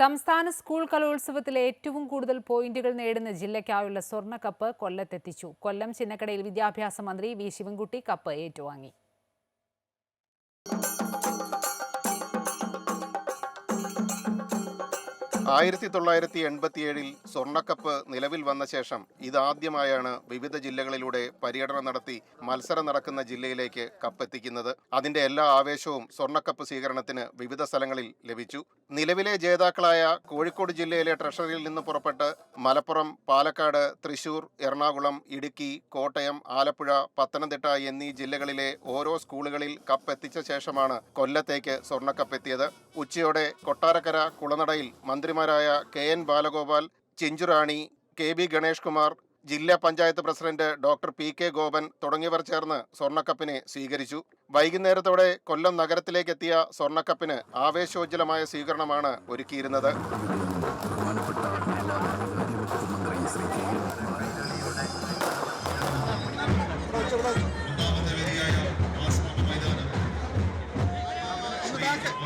സംസ്ഥാന സ്കൂൾ കലോത്സവത്തിൽ ഏറ്റവും കൂടുതൽ പോയിന്റുകൾ നേടുന്ന ജില്ലയ്ക്കായുള്ള സ്വർണ കപ്പ് കൊല്ലത്തെത്തിച്ചു. കൊല്ലം ചിന്നക്കടയിൽ വിദ്യാഭ്യാസ മന്ത്രി വി. ശിവൻകുട്ടി കപ്പ് ഏറ്റുവാങ്ങി. ആയിരത്തി തൊള്ളായിരത്തി എൺപത്തിയേഴിൽ സ്വർണക്കപ്പ് നിലവിൽ വന്ന ശേഷം ഇതാദ്യമായാണ് വിവിധ ജില്ലകളിലൂടെ പര്യടനം നടത്തി മത്സരം നടക്കുന്ന ജില്ലയിലേക്ക് കപ്പെത്തിക്കുന്നത്. അതിന്റെ എല്ലാ ആവേശവും സ്വർണക്കപ്പ് സ്വീകരണത്തിന് വിവിധ സ്ഥലങ്ങളിൽ ലഭിച്ചു. നിലവിലെ ജേതാക്കളായ കോഴിക്കോട് ജില്ലയിലെ ട്രഷറിയിൽ നിന്ന് പുറപ്പെട്ട് മലപ്പുറം പാലക്കാട് തൃശൂർ എറണാകുളം ഇടുക്കി കോട്ടയം ആലപ്പുഴ പത്തനംതിട്ട എന്നീ ജില്ലകളിലെ ഓരോ സ്കൂളുകളിൽ കപ്പെത്തിച്ച ശേഷമാണ് കൊല്ലത്തേക്ക് സ്വർണക്കപ്പ് എത്തിയത് ഉച്ചയോടെ കൊട്ടാരക്കര കുളനടയിൽ മന്ത്രിമാരായ K N Balagopal Chinchurani K B Ganesh Kumar ജില്ലാ panchayat president doctor P K Gopan തുടങ്ങിയവർ ചേർന്ന് സ്വർണക്കപ്പിനെ സ്വീകരിച്ചു. വൈകുന്നേരത്തോടെ കൊല്ലം നഗരത്തിലേക്കെത്തിയ സ്വർണക്കപ്പിന് ആവേശോജ്വലമായ സ്വീകരണമാണ് ഒരുക്കിയിരുന്നത്.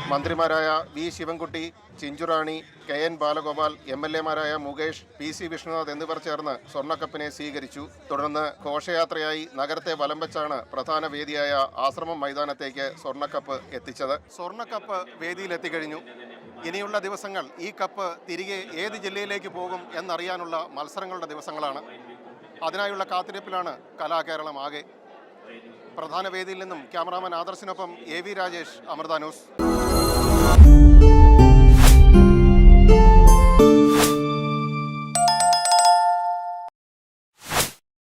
മന്ത്രിമാരായ V Sivankutty Chinchurani K N Balagopal M L എമാരായ Mukesh P C Vishnunath എന്നിവർ ചേർന്ന് സ്വർണക്കപ്പിനെ സ്വീകരിച്ചു. തുടർന്ന് ഘോഷയാത്രയായി നഗരത്തെ വലം വെച്ചാണ് പ്രധാന വേദിയായ ആശ്രമം മൈതാനത്തേക്ക് സ്വർണക്കപ്പ് എത്തിച്ചത്. സ്വർണക്കപ്പ് വേദിയിലെത്തിക്കഴിഞ്ഞു ഇനിയുള്ള ദിവസങ്ങൾ ഈ കപ്പ് തിരികെ ഏത് ജില്ലയിലേക്ക് പോകും എന്നറിയാനുള്ള മത്സരങ്ങളുടെ ദിവസങ്ങളാണ്. അതിനായുള്ള കാത്തിരിപ്പിലാണ് കലാകേരളം ആകെ. പ്രധാന വേദിയിൽ നിന്നും cameraman ആദർശിനൊപ്പം A V Rajesh Amrita news.